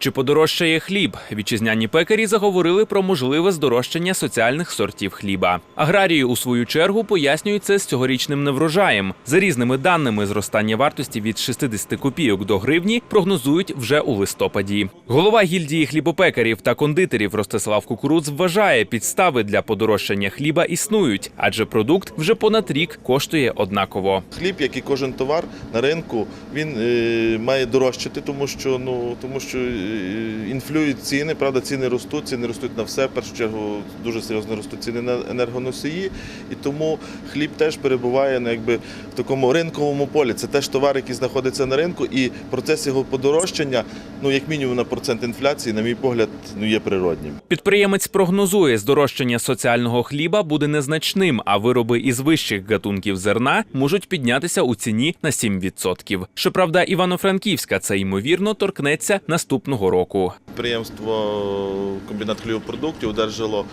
Чи подорожчає хліб? Вітчизняні пекарі заговорили про можливе здорожчання соціальних сортів хліба. Аграрії у свою чергу пояснюють це з цьогорічним неврожаєм. За різними даними, зростання вартості від 60 копійок до гривні прогнозують вже у листопаді. Голова гільдії хлібопекарів та кондитерів Ростислав Кукуруц вважає, підстави для подорожчання хліба існують, адже продукт вже понад рік коштує однаково. Хліб, як і кожен товар на ринку, він е, має дорожчати, тому що ну тому що е, інфлюють ціни. Правда, ціни ростуть, ціни ростуть на все. В першу чергу дуже серйозно ростуть ціни на енергоносії, і тому хліб теж перебуває ну, якби в такому ринковому полі. Це теж товар, який знаходиться на ринку, і процес його подорожчання, ну як мінімум на процент інфляції, на мій погляд, ну є природнім. Підприємець прогнозує, здорожчання соціального хліба буде незначним, а вироби із вищих гатунків зерна можуть піднятися у ціні на 7%. Щоправда, Івано-Франківська це ймовірно торкнеться наступного року. Підприємство комбінат хлібопродуктів одержало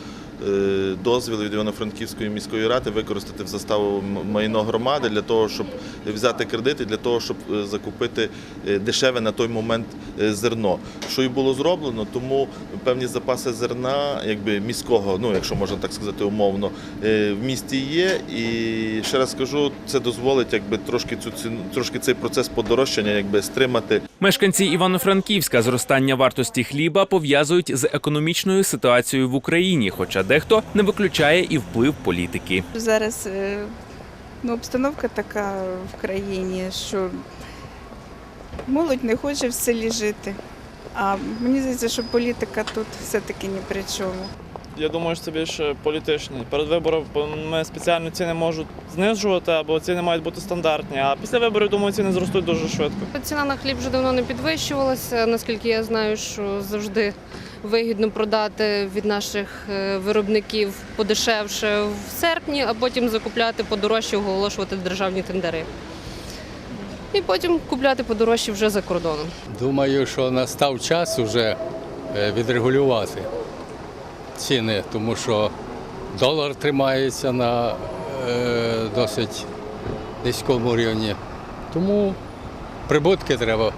е, дозвіл від Івано-Франківської міської ради використати в заставу майно громади для того, щоб взяти кредити, для того, щоб е, закупити е, дешеве на той момент зерно. Що і було зроблено, тому певні запаси зерна, якби міського, ну якщо можна так сказати, умовно, в місті є. І ще раз скажу, це дозволить якби трошки цю ціну, трошки цей процес подорожчання, якби стримати. Мешканці Івано-Франківська зростання вартості хліба пов'язують з економічною ситуацією в Україні, хоча дехто не виключає і вплив політики. Зараз е, ну, обстановка така в країні, що молодь не хоче в селі жити. А мені здається, що політика тут все-таки ні при чому. Я думаю, що це більше політичне. Перед виборами спеціально ціни можуть знижувати, або ціни мають бути стандартні. А після виборів, думаю, ціни зростуть дуже швидко. Ціна на хліб вже давно не підвищувалася. Наскільки я знаю, що завжди вигідно продати від наших е, виробників подешевше в серпні, а потім закупляти подорожче, оголошувати державні тендери. І потім купляти подорожче вже за кордоном. Думаю, що настав час вже е, відрегулювати ціни, тому що долар тримається на е, досить низькому рівні. Тому прибутки треба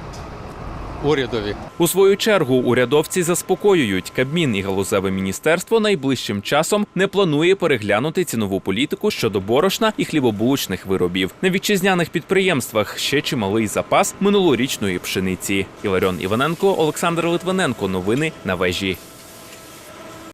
урядові. У свою чергу урядовці заспокоюють, Кабмін і галузеве міністерство найближчим часом не планує переглянути цінову політику щодо борошна і хлібобулочних виробів. На вітчизняних підприємствах ще чималий запас минулорічної пшениці. Іларіон Іваненко, Олександр Литвиненко. Новини на вежі.